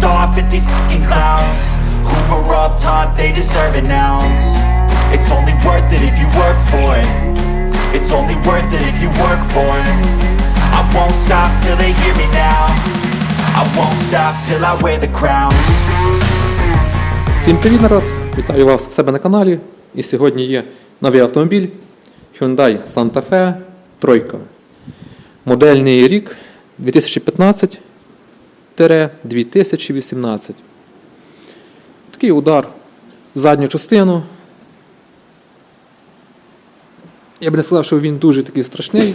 I'm f***ed off at these fucking clowns Who were all taught they deserve an ounce It's only worth it if you work for it It's only worth it if you work for it I won't stop till they hear me now I won't stop till I wear the crown Всім привіт, народ! Вітаю вас в себе на каналі. І сьогодні є новий автомобіль Hyundai Santa Fe Тройка. Модельний рік 2015-2018. Такий удар в задню частину. Я б не сказав, що він дуже такий страшний.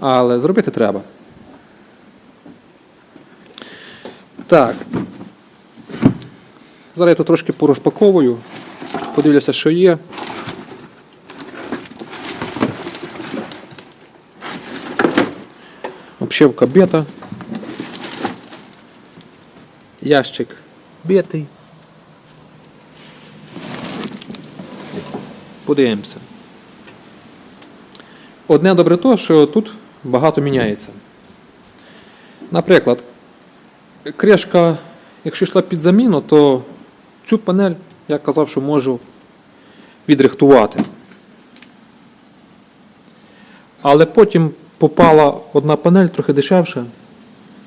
Але зробити треба. Так. Зараз я тут трошки порозпаковую. Подивлюся, що є. Обшивка бета. Ящик бетий. Подивимося. Одне добре то, що тут багато міняється. Наприклад, кришка, якщо йшла під заміну, то цю панель я казав, що можу відрихтувати. Але потім попала одна панель трохи дешевша,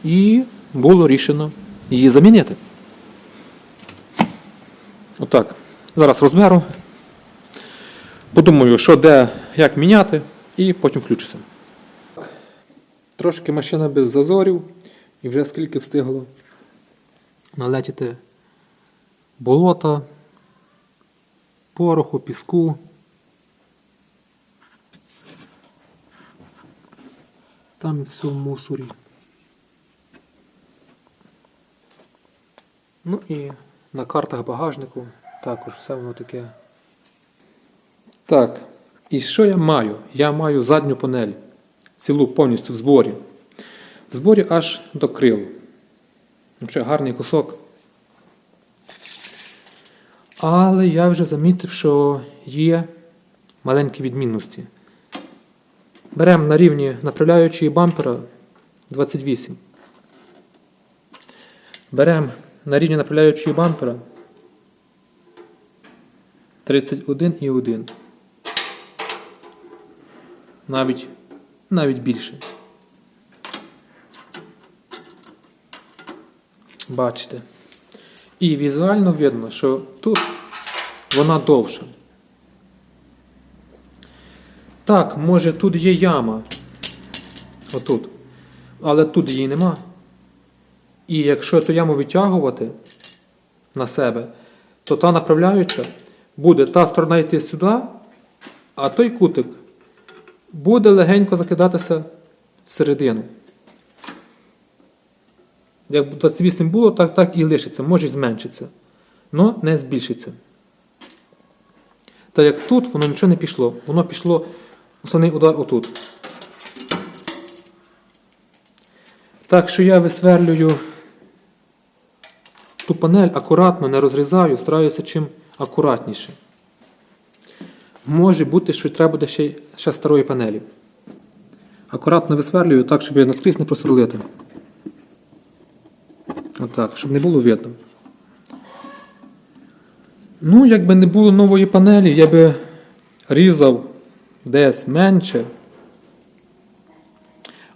і було рішено її замінити. Отак. Зараз розберу. Подумаю, що де, як міняти, і потім включуся. Трошки машина без зазорів. І вже скільки встигло налетіти болота, пороху, піску. Там все в мусорі. Ну і на картах багажнику також все воно таке. Так, і що я маю? Я маю задню панель, цілу повністю в зборі. В зборі аж до крил. Ще гарний кусок. Але я вже замітив, що є маленькі відмінності. Беремо на рівні направляючої бампера 28. Беремо на рівні направляючої бампера 31,1. Навіть, навіть більше. Бачите. І візуально видно, що тут вона довша. Так, може тут є яма. Отут. Але тут її нема. І якщо ту яму витягувати на себе, то та направляюча буде та сторона йти сюди, а той кутик буде легенько закидатися всередину. Як 28 було, так так і лишиться, може зменшиться. але не збільшиться. Так як тут воно нічого не пішло. Воно пішло основний удар отут. Так що я висверлюю ту панель акуратно, не розрізаю, стараюся чим акуратніше. Може бути, що треба буде ще, ще старої панелі. Акуратно висверлюю так, щоб наскрізь не просверлити. Отак, щоб не було видно. Ну, якби не було нової панелі, я би різав десь менше.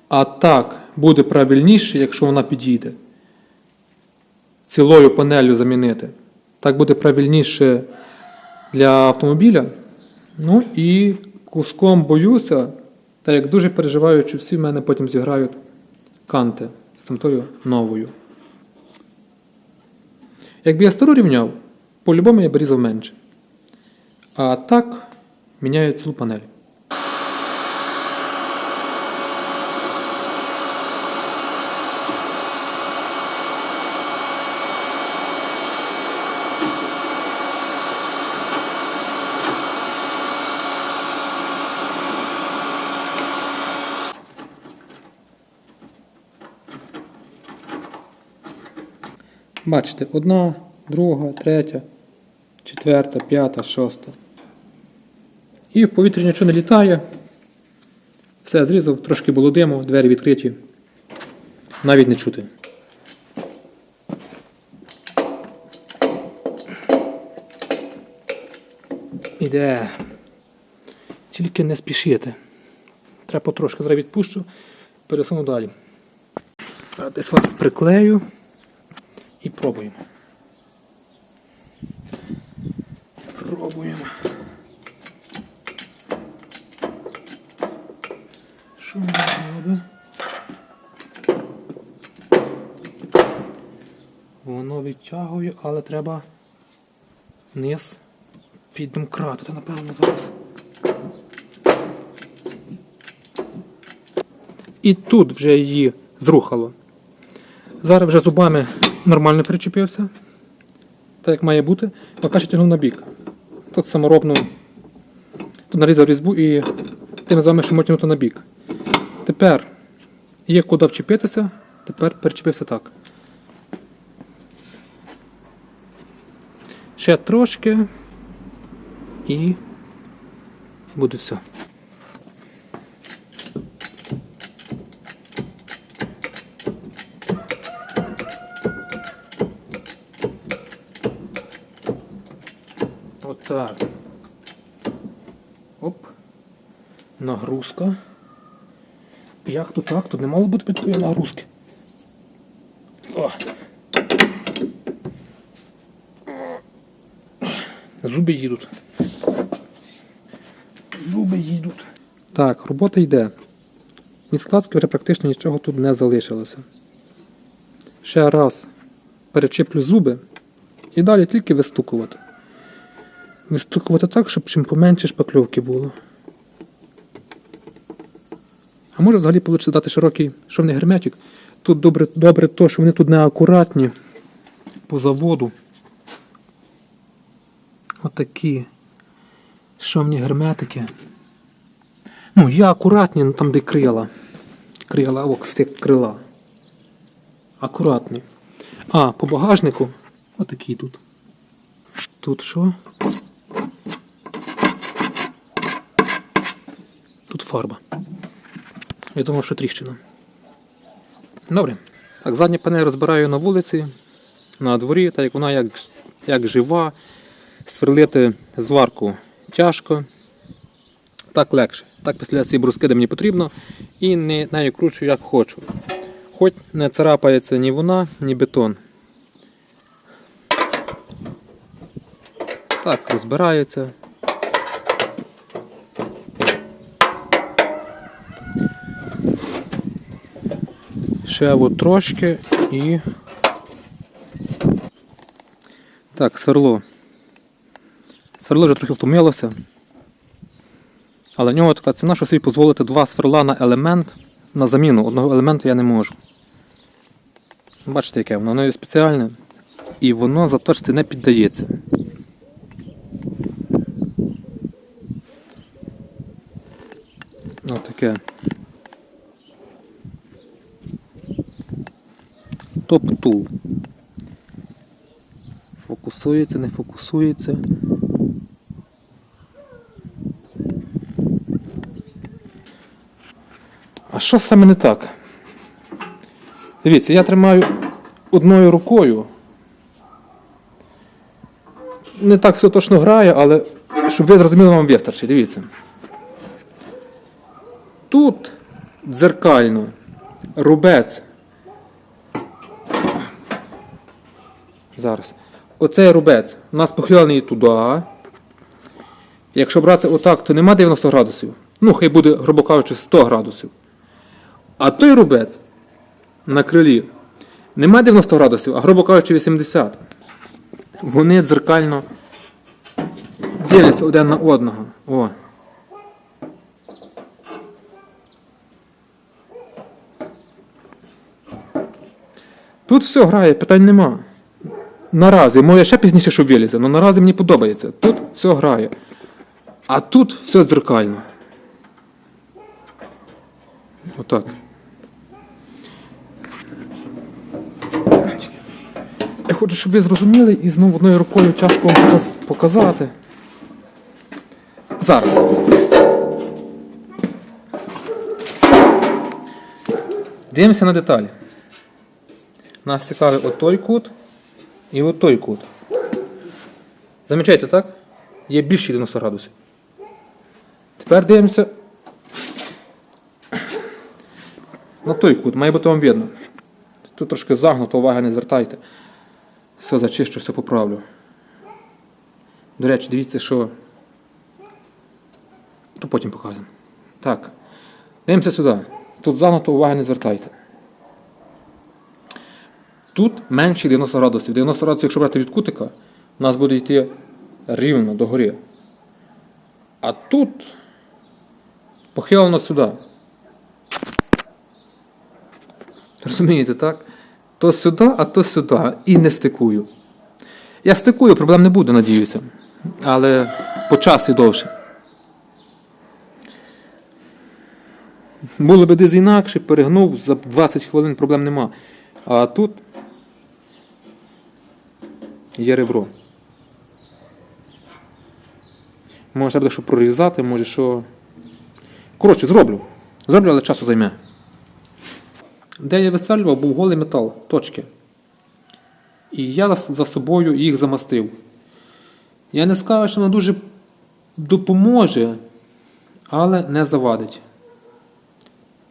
А так буде правильніше, якщо вона підійде. Цілою панелью замінити. Так буде правильніше для автомобіля. Ну і куском боюся, та як дуже переживаю, що всі в мене потім зіграють канти з тамтою новою. Якби я стару рівняв, по-любому я б різав менше. А так міняю цілу панель. Бачите, одна, друга, третя, четверта, п'ята, шоста. І в повітрі нічого не літає. Все, зрізав, трошки було диму, двері відкриті. Навіть не чути. Іде. Тільки не спішити. Треба потрошки зараз відпущу, пересуну далі. Десь вас приклею і пробуємо. Пробуємо. Що воно робить? Воно відтягує, але треба низ піддомкратити, напевно, зараз. І тут вже її зрухало. Зараз вже зубами нормально причепився. Так як має бути. Що тягнув на бік. Тут саморобно тут нарізав різьбу і тим зубами ще можу тягнути на бік. Тепер є куди вчепитися, тепер перечепився так. Ще трошки і буде все. Отак. Оп. Нагрузка. Як тут так? Тут не мало бути такої нагрузки. О. Зуби їдуть. Зуби їдуть. Так, робота йде. Від складки вже практично нічого тут не залишилося. Ще раз перечіплю зуби і далі тільки вистукувати. Вистукувати так, щоб чим поменше шпакльовки було. А може взагалі вийде дати широкий шовний герметик. Тут добре, добре то, що вони тут не акуратні по заводу. Отакі шовні герметики. Ну, є акуратні, ну, там де крила. Крила, о, стик крила. Акуратні. А, по багажнику отакі тут. Тут що? Тут фарба. Я думав, що тріщина. Добре. Так, задня панель розбираю на вулиці, на дворі, так як вона як, як жива. Сверлити зварку тяжко. Так легше. Так після цієї бруски, мені потрібно, і не нею кручу, як хочу. Хоч не царапається ні вона, ні бетон. Так, розбирається. Ще от трошки і. Так, сверло. Сверло вже трохи втомилося. Але в нього така ціна, що собі дозволити два сверла на елемент на заміну. Одного елементу я не можу. Бачите, яке воно воно спеціальне. І воно заточці не піддається. Ось таке. Топ-тул. Фокусується, не фокусується. А що саме не так? Дивіться, я тримаю одною рукою. Не так все точно грає, але щоб ви зрозуміли, вам вистачить. Дивіться. Тут дзеркально рубець. Зараз. Оцей рубець у нас похилений туди. Якщо брати отак, то нема 90 градусів. Ну, хай буде, грубо кажучи, 100 градусів. А той рубець на крилі нема 90 градусів, а грубо кажучи, 80. Вони дзеркально дивляться один на одного. О. Тут все грає, питань нема. Наразі, може ще пізніше, що вилізе, але наразі мені подобається. Тут все грає. А тут все дзеркально. Отак. Я хочу, щоб ви зрозуміли і знову одною рукою тяжко показати. Зараз. Дивимося на деталі. Нас цікавить отой кут і отой кут. Замічаєте, так? Є більше 90 градусів. Тепер дивимося на той кут, має бути вам видно. Тут трошки загнуто, уваги не звертайте. Все зачищу, все поправлю. До речі, дивіться, що. То потім покажемо. Так. Дивимося сюди. Тут загнуто, уваги не звертайте. Тут менше 90 градусів. 90 градусів, якщо брати від кутика, у нас буде йти рівно догори. А тут похилено сюди. Розумієте, так? То сюди, а то сюди. І не стикую. Я стикую, проблем не буде, надіюся. Але по часі довше. Було б десь інакше, перегнув, за 20 хвилин проблем нема. А тут є ребро. Може, треба що прорізати, може що. Коротше, зроблю. Зроблю, але часу займе. Де я висверлював, був голий метал, точки. І я за, собою їх замастив. Я не скажу, що воно дуже допоможе, але не завадить.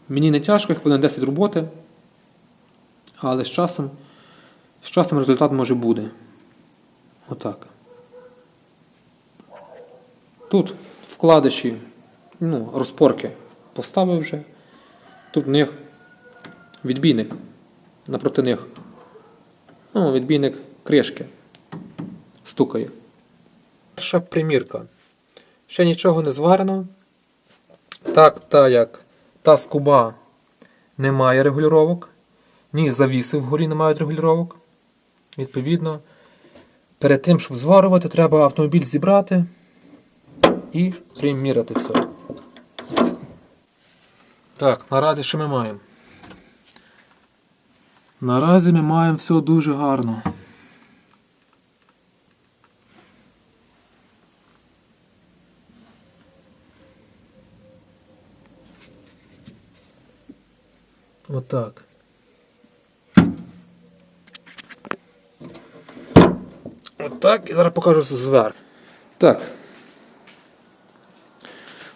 Мені не тяжко, хвилин 10 роботи, але з часом, з часом результат може буде. Отак. Тут вкладиші, ну, розпорки поставив вже. Тут в них відбійник напроти них. Ну, відбійник кришки. Стукає. Перша примірка. Ще нічого не зварено. Так, та як та скуба не має регулювання, ні завіси вгорі не мають регулювання. Відповідно, перед тим, щоб зварювати, треба автомобіль зібрати і приміряти все. Так, наразі що ми маємо? Наразі ми маємо все дуже гарно. Отак. Отак і зараз покажу зверху. Так.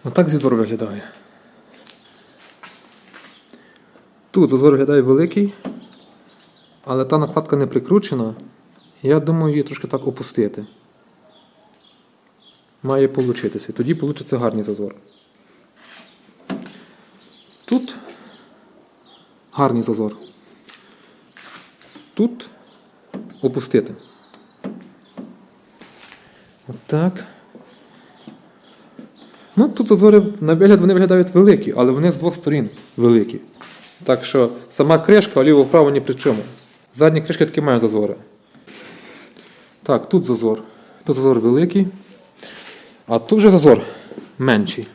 Отак зі двору виглядає. Тут зазор виглядає великий, але та накладка не прикручена. Я думаю її трошки так опустити. Має получитися. Тоді вийде гарний зазор. Тут гарний зазор. Тут опустити. Отак. Ну, тут зазори на вигляд вони виглядають великі, але вони з двох сторін великі. Так що сама кришка вліво-вправо ні при чому. Задні кришки таки мають зазори. Так, тут зазор. Тут зазор великий. А тут вже зазор менший.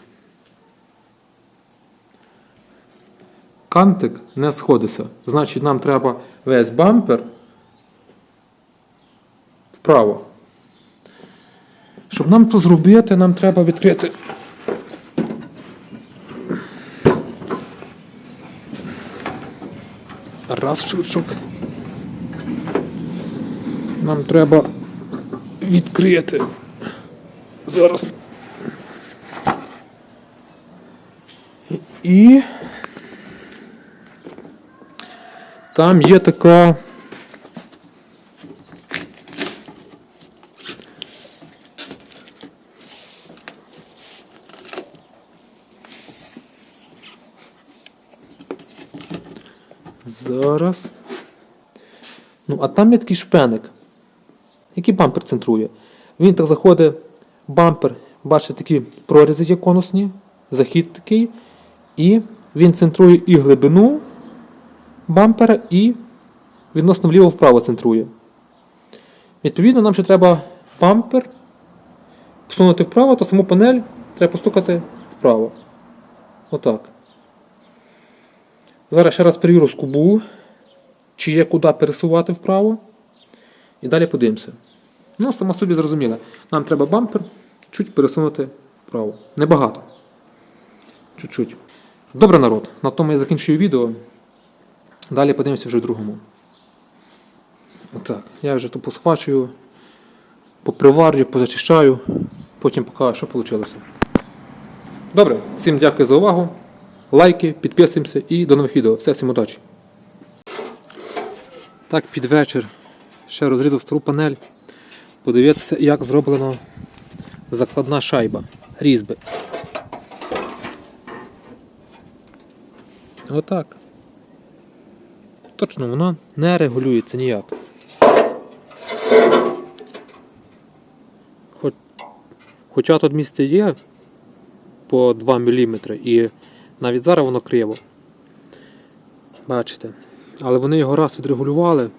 Кантик не сходиться. Значить, нам треба весь бампер вправо. Щоб нам то зробити, нам треба відкрити. Раз щелчок. Нам треба відкрити. Зараз. І там є така. Зараз. Ну, а там є такий шпеник, який бампер центрує. Він так заходить, бампер, бачите, такі прорізи є конусні, захід такий. І він центрує і глибину бампера, і відносно вліво-вправо центрує. Відповідно, нам ще треба бампер посунути вправо, то саму панель треба постукати вправо. Отак. Зараз ще раз перевірю скобу, чи є куди пересувати вправо. І далі подивимося. Ну, само собі зрозуміло. Нам треба бампер чуть пересунути вправо. Небагато. Чуть-чуть. Добре, народ. На тому я закінчую відео. Далі подивимося вже в другому. Отак. Я вже тут посхвачую, поприварю, позачищаю, потім покажу, що вийшло. Добре, всім дякую за увагу. Лайки, підписуємося і до нових відео. Все, всім удачі. Так, під вечір ще розрізав стару панель. Подивитися, як зроблена закладна шайба різьби. Отак. Точно вона не регулюється ніяк. Хоч, хоча тут місце є по 2 мм і навіть зараз воно криво. Бачите. Але вони його раз відрегулювали.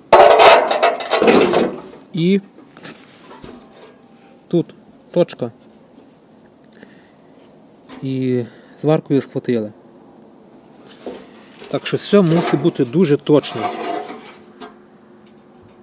І тут точка. І зваркою схватили. Так що все мусить бути дуже точно.